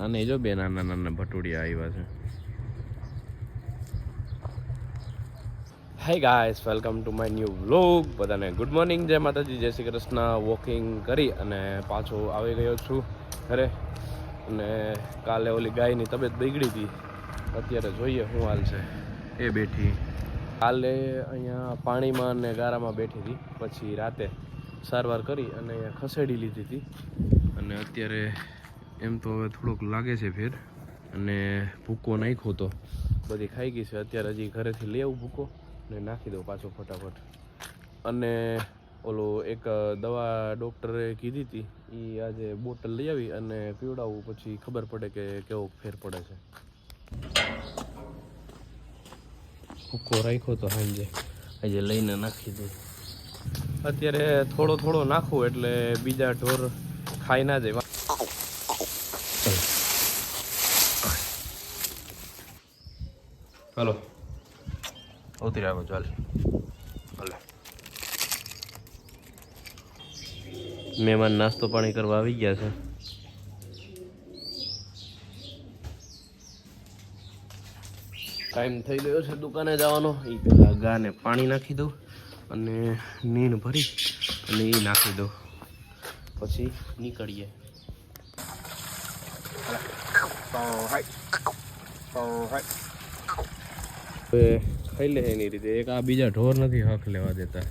અને જો બે નાના નાના ભટુડિયા આવ્યા છે. Hi guys welcome to my new vlog બધાને ગુડ મોર્નિંગ જય માતાજી જય શ્રી કૃષ્ણ. વોકિંગ કરી અને પાછો આવી ગયો છું ઘરે. અને કાલે ઓલી ગાયની તબિયત બગડી હતી. અત્યારે જોઈએ શું હાલ છે. એ બેઠી. કાલે અહીંયા પાણીમાં અને ગારામાં બેઠી હતી. પછી રાતે સારવાર કરી અને અહીંયા ખસેડી લીધી હતી. અને અત્યારે એમ તો હવે થોડોક લાગે છે ફેર. અને ભૂકો નાખ્યો તો. બધી ખાઈ ગઈ છે. અત્યારે હજી ઘરેથી લઈ આવું ભૂકો ને નાખી દઉં પાછો ફટાફટ. અને ઓલો એક દવા ડૉક્ટરે કીધી હતી એ આજે બોટલ લઈ આવી અને પીવડાવવું પછી ખબર પડે કે કેવો ફેર પડે છે. ભૂકો રાખ્યો તો સાંજે. આજે લઈને નાખી દઉં. અત્યારે થોડો થોડો નાખું એટલે બીજા ઢોર ખાઈ ના જાય. હાલો ઉતરી આવ્યો ચાલ ભલે મહેમાન નાસ્તો પાણી કરવા આવી ગયા છે. ટાઈમ થઈ ગયો છે દુકાને જવાનો. એ પહેલાં ગાને પાણી નાખી દઉં અને નીણ ભરી અને એ નાખી દઉં. પછી નીકળીએ. હવે ખાઈ લે એની રીતે એક આ બીજા ઢોર નથી હક લેવા દેતા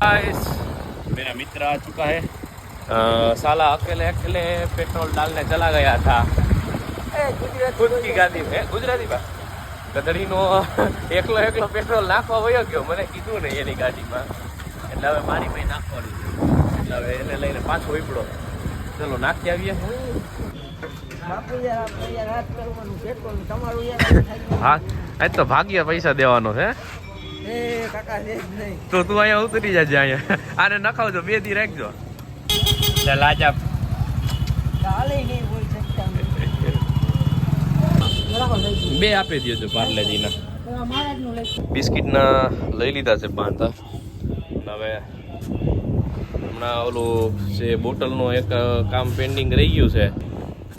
गाइस मेरा मित्र आ चुका है अ, साला अकेले अकेले पेट्रोल डालने चला गया था खुद की गाड़ी में ગુજરાતી માં ગધડીનો એકલો એકલો પેટ્રોલ નાખવા વયો ગયો મને કીધું નહીં એની ગાડીમાં એટલે હવે મારી પાસે નાખવાનું છે એટલે હવે એને લઈને પાછો ઉપડો ચલો નાખી આવીએ હા આજ તો ભાગ્ય પૈસા દેવાનો છે તો તું અહીંયા ઉતરી જાજે અહીંયા. આને નખાવજો બે દી રાખજો. લાજા. બે આપી દેજો પાર્લેજીના બિસ્કિટના લઈ લીધા છે અને હવે હમણાં ઓલું જે બોટલનું એક કામ પેન્ડિંગ રહી ગયું છે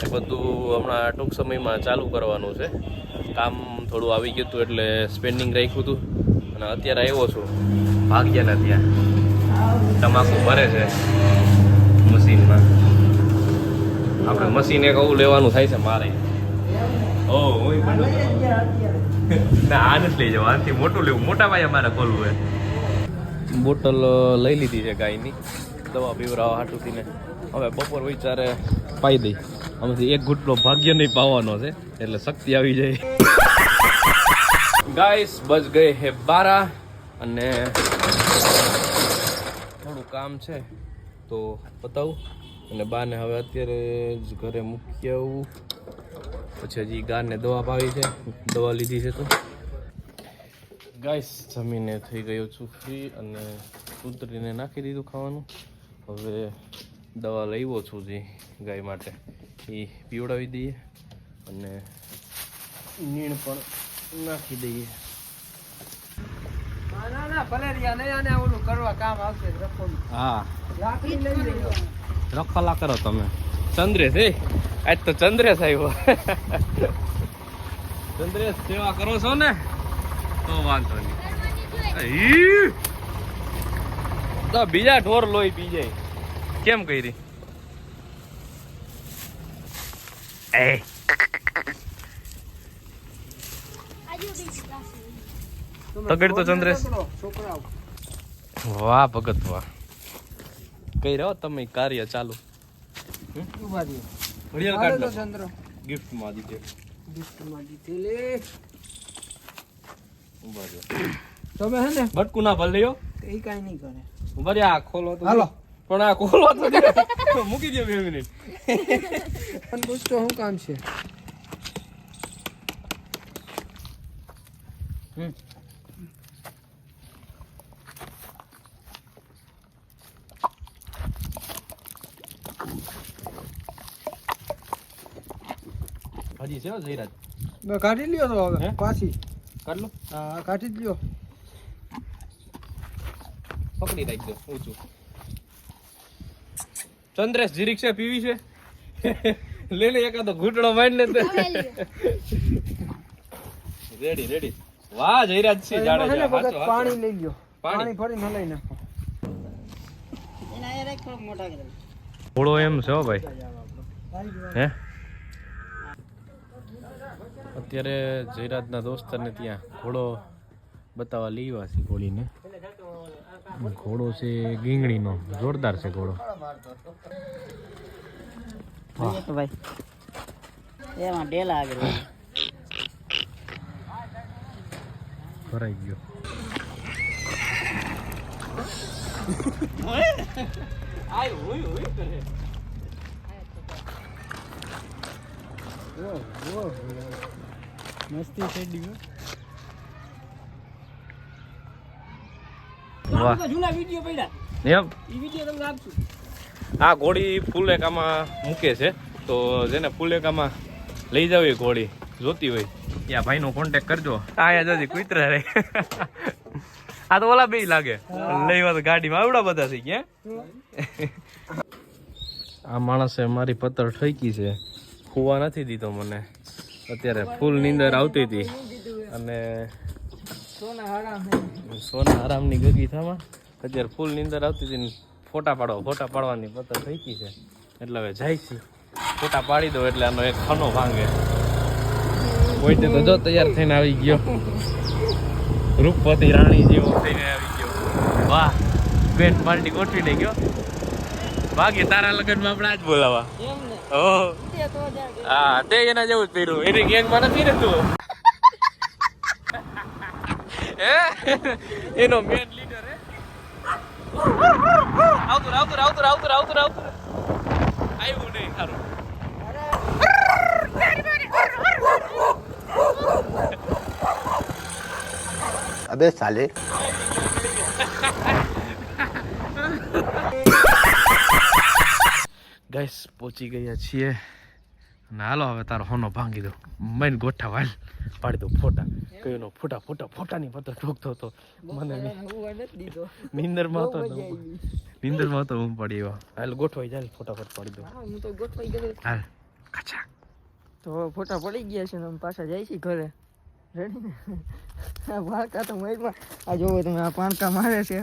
એ બધું હમણાં ટૂંક સમયમાં ચાલુ કરવાનું છે. કામ થોડું આવી ગયું હતું એટલે સ્પેન્ડિંગ રાખ્યું હતું. અને અત્યારે આવ્યો છું. ભાગ્યાના ત્યાં. તમાકુ ભરે છે. મશીનમાં. આપણે મશીન એક આવું લેવાનું થાય છે મારે. ઓ ના આ નથી લઈ જવા. આનાથી મોટું લેવું. મોટા ભાઈ અમારે ખોલવું હે બોટલ લઈ લીધી છે ગાયની. દવા પીવરાવા હાટુથી ને હવે બપોર વિચારે પાઈ દઈ. આમાંથી એક ઘૂંટલો ભાગ્ય નહીં પાવાનો છે, એટલે શક્તિ આવી જાય. ગાઈસ બસ ગઈ હે બારા, અને થોડું કામ છે, તો બતાવું. અને બાને હવે અત્યારે જ ઘરે મૂકી આવું. પછી હજી ગાને દવા પાવી છે, દવા લીધી છે તો. ગાઈસ જમીને થઈ ગયો છું ફ્રી અને કૂતરીને નાખી દીધું ખાવાનું. હવે દવા લઈવો છું જે ગાય માટે. એ પીવડાવી દઈએ અને નીણ પણ નાખી દઈએ. હા. રખલા કરો તમે. ચંદ્રેશ એ આજ તો ચંદ્રેશ આવ્યો. ચંદ્રેશ સેવા કરો છો ને? તો વાંધો નહીં. તો બીજા ઢોર લોહી પી જાય. કેમ કરી? એ તગડ તો ચંદ્રેશ. વાહ ભગત વાહ. કઈ રહ્યો તમે કાર્ય ચાલુ. લો. ગિફ્ટમાં દીધે ઊભા રહ્યો તમે હે ને બટકું ના ભલ લ્યો એ કાઈ નહીં કરે. ઊભા આ ખોલો તો. હાલો. પણ આ ખોલો તો દે. મૂકી દે બે મિનિટ. પણ પૂછતો શું કામ છે. હજી છે હો જયરાજ? મેં કાઢી લ્યો તો હવે હે? પાછી. કાઢ લો. હા કાઢી જ લ્યો. પકડી રાખજો ઊંચું. ચંદ્રેશ જીરીક છે પીવી છે? લે લે એકાદો ઘૂંટડો માંડ લે રેડી રેડી વાહ જયરાજ છે જાડે. પાણી લઈ લ્યો. પાણી? ફરી ફરીને લઈ નાખો. ઘોડો એમ છે હો ભાઈ. હે? અત્યારે જયરાજના દોસ્તને ત્યાં ઘોડો બતાવવા લીવા છે ઘોડીને ઘોડો છે ગીંગણીનો જોરદાર છે ઘોડો. ભાઈ એમાં ડેલા આગળ ભરાઈ ગયો. મસ્તી થઈ ગયું વાહ. જૂના વિડિયો પડ્યા. એમ? એ વિડિયો તમને આપશું. આ ઘોડી ફૂલેકામાં મૂકે છે. તો જેને ફૂલેકામાં લઈ જાવ એ ઘોડી જોતી હોય. ત્યાં ભાઈનો કોન્ટેક કરજો. આયા જજી કુતરા રે. આ તો ઓલા બે લાગે. લઈવા તો ગાડીમાં આવડા બધા થઈ ગયા આ માણસે મારી પત્તર ઠઈકી છે. ખુવા નથી દીધો મને. અત્યારે ફૂલ નીંદર આવતી હતી. અને સોના હરામ સોના આરામની ગગી થવા અત્યારે ફૂલ નીંદર આવતી હતી ફોટા પાડો ફોટા પાડવાની પતર થઈ છે. એટલે હવે જાય છે. ફોટા પાડી દો એટલે આનો એક ખનો ભાંગે. કોઈ તો જો તૈયાર થઈને આવી ગયો. રૂપવતી રાણી જેવો થઈને આવી ગયો. વાહ બેન પાર્ટી ગોઠવી લઈ ગયો. બાકી તારા લગ્નમાં આપણે આજ બોલાવા. હા તે એના જેવું જ પહેર્યું. એની ગેંગમાં નથી રહેતું. હે એનો મેન લીડર હે. આવતું આવતું આવતું આવતું આવતો આવતું આવ્યું નહીં સારું અબે સાલે. ગાઈસ પહોંચી ગયા છીએ. અને હાલો હવે તારો હોનો ભાંગી દો મને ગોઠા વાલ. પાડી દો ફોટા. કયો નો ફોટા ફોટા ફોટાની પત્ર ઠોકતો હતો. મને દીધો. નીંદરમાં હતો ને નીંદરમાં હતો હું પડી એવા હાલ ગોઠવાઈ જાય ફોટાફટ પાડી દો હું તો ગોઠવાઈ ગયો હાલ કાચા. તો ફોટા પડી ગયા છે ને પાછા જાય છે ઘરે. રેડી ને? આ વાળકા તો મોબાઈલમાં આ જોવો તમે આ પાણકા મારે છે.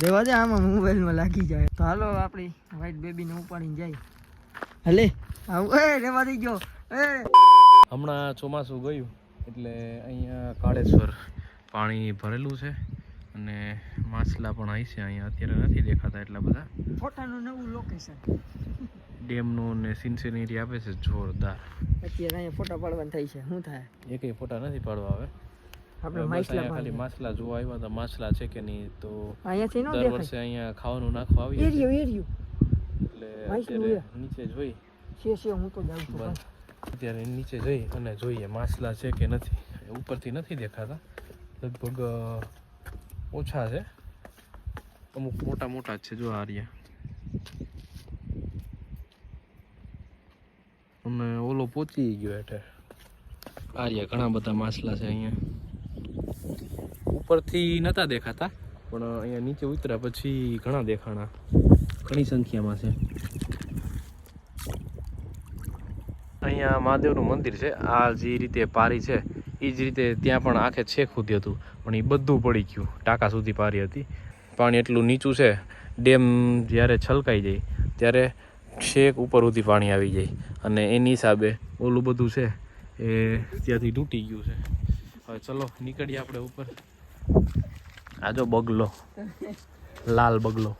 જવા દે આમાં મોબાઈલમાં લાગી જાય. તો હાલો આપણી વ્હાઈટ બેબીને ઉપાડીને જાય. હલે. આવું એ રેવા દઈ ગયો. એ. હમણાં ચોમાસું ગયું એટલે અહીંયા કાળેશ્વર પાણી ભરેલું છે અને માછલા પણ અહીં છે અહીંયા અત્યારે નથી દેખાતા એટલા બધા. ફોટાનું નવું લોકેશન ડેમનું ને સિન્સિનેરી આપે છે જોરદાર. અત્યારે અહીંયા ફોટા પાડવાના થાય છે. શું થાય? એકેય ફોટા નથી પાડવા આવે આપણે માછલા ખાલી માછલા જોવા આવ્યા હતા. માછલા છે કે નહીં તો અહીંયાથી ન દર વર્ષે અહીંયા ખાવાનું નાખવા આવી એરિયો એરિયો. એટલે અત્યારે નીચે જોઈ. છે છે હું તો જાઉં છું અત્યારે નીચે જઈ અને જોઈએ માછલા છે કે નથી. ઉપરથી નથી દેખાતા. લગભગ ઓછા છે. અમુક મોટા મોટા જ છે જો આ રહ્યા. અને ઓલો પહોંચી ગયો એટલે આ રહ્યા ઘણા બધા માછલા છે અહીંયા. ઉપરથી નતા દેખાતા. પણ અહીંયા નીચે ઉતર્યા પછી ઘણા દેખાણા. ઘણી સંખ્યામાં છે. અહીંયા મહાદેવનું મંદિર છે. આ જે રીતે પારી છે, એ જ રીતે ત્યાં પણ આખે છેક સુધી હતું. પણ એ બધું પડી ગયું. ટાંકા સુધી પારી હતી. પાણી એટલું નીચું છે, ડેમ જ્યારે છલકાઈ જાય, ત્યારે છેક ઉપર સુધી પાણી આવી જાય. અને એની હિસાબે ઓલું બધું છે, એ ત્યાંથી તૂટી ગયું છે. હવે ચલો નીકળીએ આપણે ઉપર. આ જો બગલો. લાલ બગલો.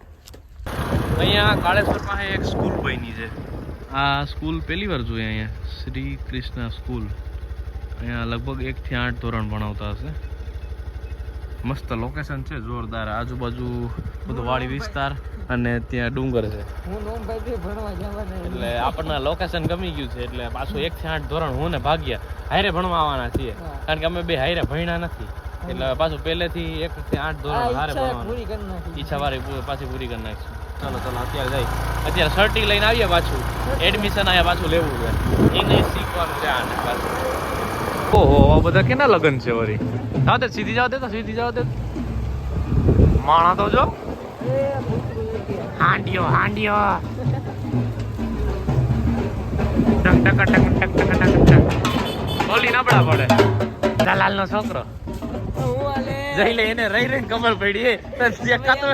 અહીંયા કાળેશ્વર પાસે એક સ્કૂલ બની છે. આ સ્કૂલ પહેલી વાર જોઈએ અહીંયા. શ્રી કૃષ્ણ સ્કૂલ. અહીંયા લગભગ એકથી આઠ ધોરણ ભણાવતા હશે. મસ્ત લોકેશન છે જોરદાર. આજુબાજુ બધો વાડી વિસ્તાર અને ત્યાં ડુંગર છે. હું નોમ ભાઈ ભણવા જવાના એટલે આપણને લોકેશન ગમી ગયું છે એટલે પાછું એકથી આઠ ધોરણ હું ને ભાગ્યા હારે ભણવા આવવાના છીએ. કારણ કે અમે બે હારે ભણ્યા નથી. એટલે પાછું પહેલેથી એક થી આઠ ધોરણ હારે ભણવાના. ઈચ્છા વાળી પાછી પૂરી કરી નાખશું ચાલો ચાલો અત્યારે જાય અત્યારે સર્ટી લઈને આવીએ પાછું. એડમિશન આવ્યા પાછું લેવું છે. ઇંગ્લિશ શીખવાનું છે આને પાછું. ઓહો આ બધા કેના લગન છે વળી જાવ દે સીધી જાવ દે તો સીધી જાવ દે માણા તો જો. હાંડિયો હાંડિયો. ટક ટક ટક ટક ટક ટક ટક. ઓલી નબળા પડે. દલાલ નો છોકરો. જઈ લે એને રહી રહીને ખબર પડી દેખાતું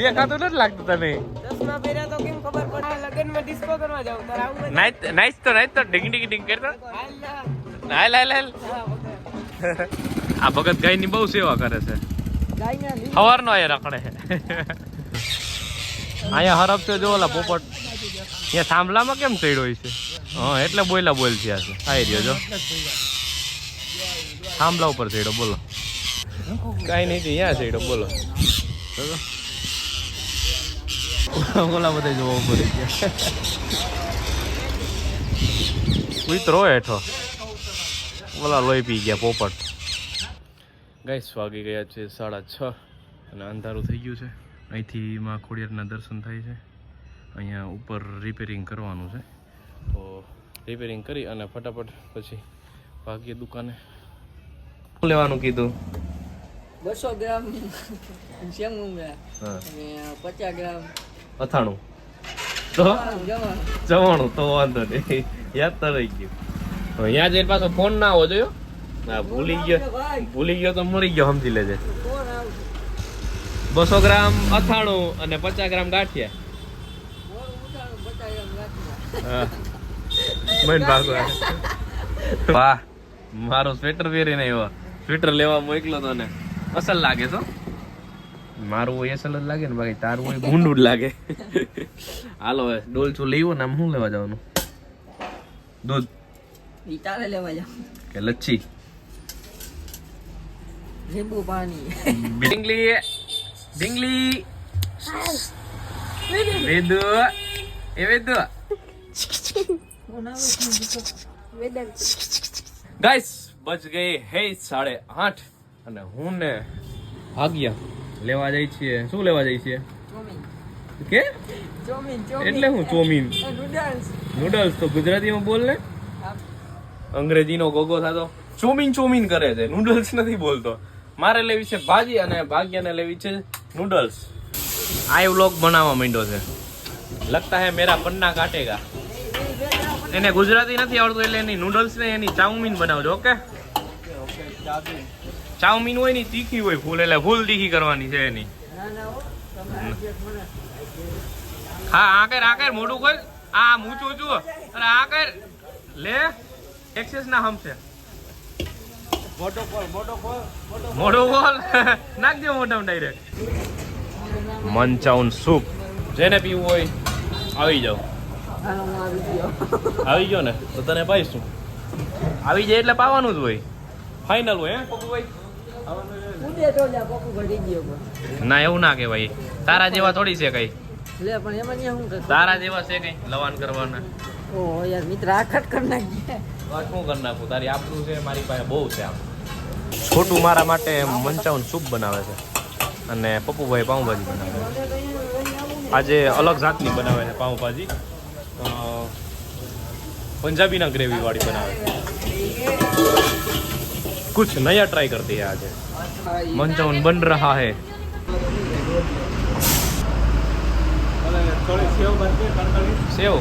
દેખાતું નથી લાગતું તને. આવું. નાઈસ તો નાઈસ તો. ડિંગ ડિંગ ડિંગ કરતો. હાલ હાલ હાલ. આ ભગત ગાયની બહુ સેવા કરે છે. સવાર નો અહીંયા રખડે અહીંયા હરફ છે જો ઓલા પોપટ. અહીંયા થાંભલામાં કેમ ચડ્યો છે? હા એટલે બોયલા બોલ થયા છે. આઈ રહ્યો જો. થાંભલા ઉપર ચડ્યો બોલો. કાંઈ નહીં તો અહીંયા ચડ્યો બોલો. ઓલા બધા જોવા પડી ગયા. ઉતરો હેઠો. ઓલા લોહી પી ગયા પોપટ. ગાઈસ વાગી ગયા છે સાડા છ અને અંધારું થઈ ગયું છે. અહીંથી માં ખોડિયારના દર્શન થાય છે. અહીંયા ઉપર રિપેરિંગ કરવાનું છે. તો રિપેરિંગ કરી અને ફટાફટ પછી ભાગીએ દુકાને. લેવાનું કીધું? બસો ગ્રામ સેમ અને પચાસ ગ્રામ અથાણું. તો? જવાનું. તો વાંધો નહીં. યાદ તો રહી ગયું. અહીંયા જઈને પાછો ફોન ના આવો જોયો હા. ભૂલી ગયો ભૂલી ગયો તો મરી ગયો સમજી લેજે. બસો ગ્રામ અથાણું અને પચાસ ગ્રામ ગાંઠિયા. મન ભાગવા. વાહ મારો સ્વેટર પહેરીને આવ્યો. સ્વેટર લેવા મોકલો તો ને. અસલ લાગે તો? મારું હોય અસલ જ લાગે ને બાકી તારું હોય ભૂંડ જ લાગે. હાલો હવે ડોલચું લેવો ને આમ શું લેવા જવાનું? દૂધ. ઈ તારે લેવા જાવ. કે લચ્છી? લીંબુ પાણી. બિંગલી બિંગલી વેદુ. એ વેદુ. ગાઈસ બચ ગઈ હે સાડે આઠ. અને હું ને ભાગ્યા લેવા જઈ છીએ. શું લેવા જઈ છીએ? કે? એટલે હું ચોમીન. નૂડલ્સ તો ગુજરાતીમાં બોલ ને. અંગ્રેજીનો ગોગો થતો. ચોમીન ચોમીન કરે છે. નૂડલ્સ નથી બોલતો. મારે લેવી છે ભાજી અને ભાગ્યને લેવી છે નૂડલ્સ આ વ્લોગ બનાવવા માંડ્યો છે. લગતા હે મેરા પન્ના કાટેગા. એને ગુજરાતી નથી આવડતું એટલે એની નૂડલ્સ ને એની ચાઉમીન બનાવજો ઓકે ચાઉમીન. હોય ને તીખી હોય ફૂલ એટલે ફૂલ તીખી કરવાની છે એની. ના ના હો આ કર આ કર મોઢું ખોલ. આ મૂચું છું અરે આ કર. લે એક્સેસ ના હમ છે. મોઢું ખોલ. નાખજો મોઢામાં ડાયરેક્ટ મંચાઉન સૂપ. જેને પીવું હોય આવી જાઓ. આવી ગયો ને તો તને પાઈશું. આવી જાય એટલે પાવાનું જ હોય. ફાઇનલ હોય હે? પપ્પુ ના એવું ના કહેવાય. તારા જેવા થોડી છે કઈ. લે પણ એમાં શું તારા જેવા છે કઈ લવાન કરવાના. ઓ યાર મિત્ર આખટ કરી નાખી વાત શું કરી નાખું? તારી આપણું છે મારી પાસે બહુ છે આમ. છોટું મારા માટે મંચાવન સૂપ બનાવે છે અને પપ્પુભાઈ પાઉંભાજી બનાવે છે. આજે અલગ જાતની બનાવે છે પાઉંભાજી. પંજાબીના ગ્રેવીવાળી બનાવે છે. कुछ नया ट्राई करते हैं आज मंचाउन बन रहा है सेव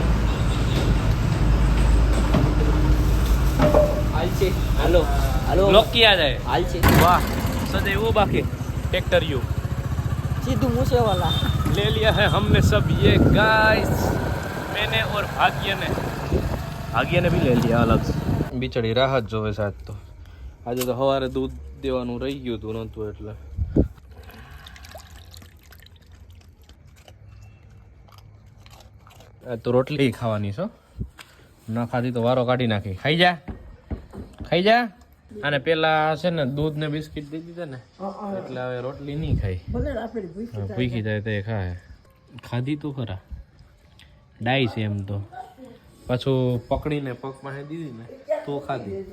હાલ છે હાલો હાલો ब्लॉक किया जाए હાલ છે वाह सदैव वो बाकी ट्रैक्टर यू સીધું મૂસે વાલા ले लिया है हमने सब ये गाइस मैंने और भाग्य ने ભાગ્ય ને બી લઈ लिया अलग से બિચારી રાહત જોવે સાત તો આજે તો સવારે દૂધ દેવાનું રહી ગયું હતું, નહોતું એટલે. તો રોટલી ખાવાની છો ના ખાધી તો વારો કાઢી નાખી. ખાઈ જા. ખાઈ જા. અને પેલા છે ને દૂધ ને બિસ્કિટ દઈ દીધા ને, એટલે હવે રોટલી નહીં ખાઈ. ભૂખી જાય તો એ ખાય. ખાધી તો ખરા? ડાય છે એમ તો. પાછું પકડીને પગ પાસે દીધી ને. તો ખાધી.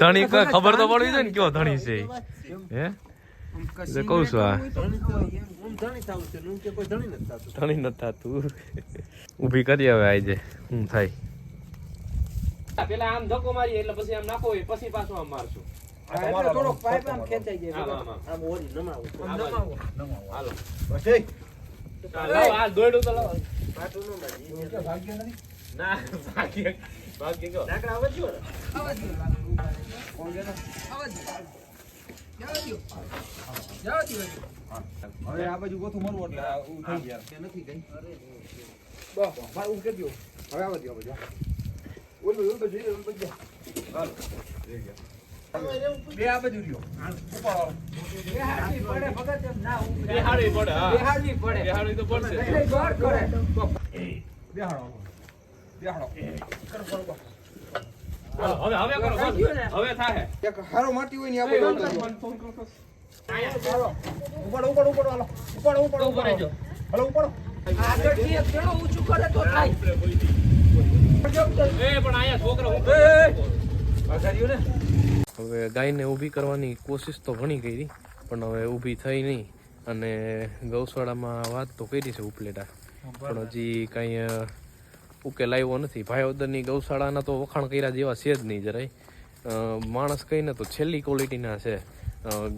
ધણી કોઈ ખબર તો પડવી જોઈએ ને કયો ધણી છે. હે? કઉ કહું છું આ. ધણી નથી થતું. ઊભી કરી હવે આજે શું થાય. પેલા આમ ધક્કો મારીએ એટલે પછી આમ નાખો પછી પાછું આમ મારશું. થોડોક પાઇપ આમ ખેંચાઈ જાય. આમ, ઓરી નમાવો. નમાવો. હાલો. પછી? લાવો, આ દોયડું તો લાવો. પાટું નો નથી ના ભાગ્ય ભાગ્ય કયો લાકડા વધ્યો ને આવા દ્યો. આવા ગયો. જવા દ્યો. હવે આ બાજુ ગોથું મરવું એટલે થઈ ગયા કે નથી અરે બસ બસ ઊભું કરી દ્યો. હવે આવા દ્યો આ બાજુ ઓલું ઓલું જઈ ઓલું બાજુ હાલો રહી ગયા. બે આ બાજુ રહ્યો બેહાડવી પડે ભગત એમ ના બેહાડવી પડે બેહાડવી પડે. બેહાડવી તો પડશે એટલે કરે. બેહાડો બેહાડો કરો, કરો, કરો. હાલો, હવે હવે કરો થઈ ગયું ને? હવે થાય એક હારો માટી હોય ને આ હાલો હાલો આગળથી એક જણો ઊંચું કરે તો થાય. એ પણ અહીંયા છોકરા આઘાર્યું ને હવે ગાયને ઊભી કરવાની કોશિશ તો ઘણી કરી પણ હવે ઊભી થઈ નહીં. અને ગૌશાળામાં વાત તો કરી છે ઉપલેટા. પણ હજી કાંઈ ઉકેલ આવ્યો નથી. ભાઈઓદરની ગૌશાળાના તો વખાણ કર્યા જેવા છે જ નહીં જરાય. માણસ કહીને તો છેલ્લી ક્વોલિટીના છે.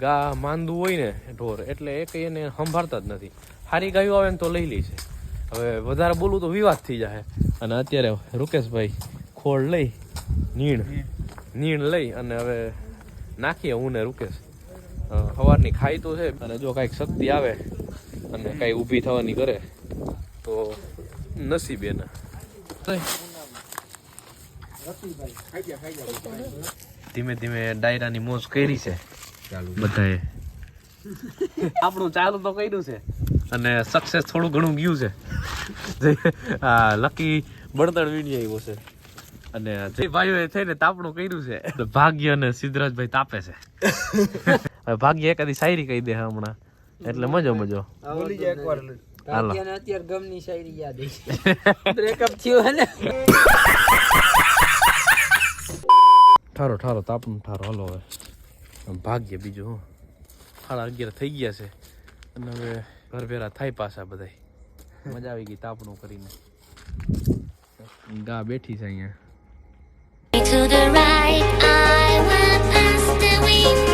ગા માંદું હોય ને ઢોર એટલે એ કંઈ એને સંભાળતા જ નથી. સારી ગાયો આવે ને તો લઈ લે છે. હવે વધારે બોલું તો વિવાદ થઈ જાય અને અત્યારે રૂકેશભાઈ ખોળ લઈ નીણ. નીણ લઈ અને હવે નાખીએ હું ને રૂકેશ. સવારની ખાઈ તો છે અને જો કાંઈક શક્તિ આવે અને કાંઈ ઊભી થવાની કરે તો નસીબ એના. ધીમે ધીમે ડાયરાની મોજ કરી છે બધાએ. આપણું ચાલુ તો કર્યું છે. અને સક્સેસ થોડું ઘણું ગયું છે. આ લકી બળતણ વીડિયો આવ્યો છે. અને જે ભાઈઓએ થઈને તાપણું કર્યું છે ભાગ્ય અને સિદ્ધરાજભાઈ તાપે છે. ભાગ્ય એકાદી શાયરી કહી દે હમણાં. એટલે મજો મજો. બોલી જાય એકવાર હાલો. અત્યારે ગમની શાયરી યાદ આવી બ્રેકઅપ થયું ને? ઠારો ઠારો તાપણું ઠારો. હાલો હવે. ભાગ્ય બીજું હું. સાડા અગિયાર થઈ ગયા છે. અને હવે ઘર ભેરા થાય પાછા બધાય. મજા આવી ગઈ તાપણું કરીને. ગા બેઠી છે અહીંયા. We.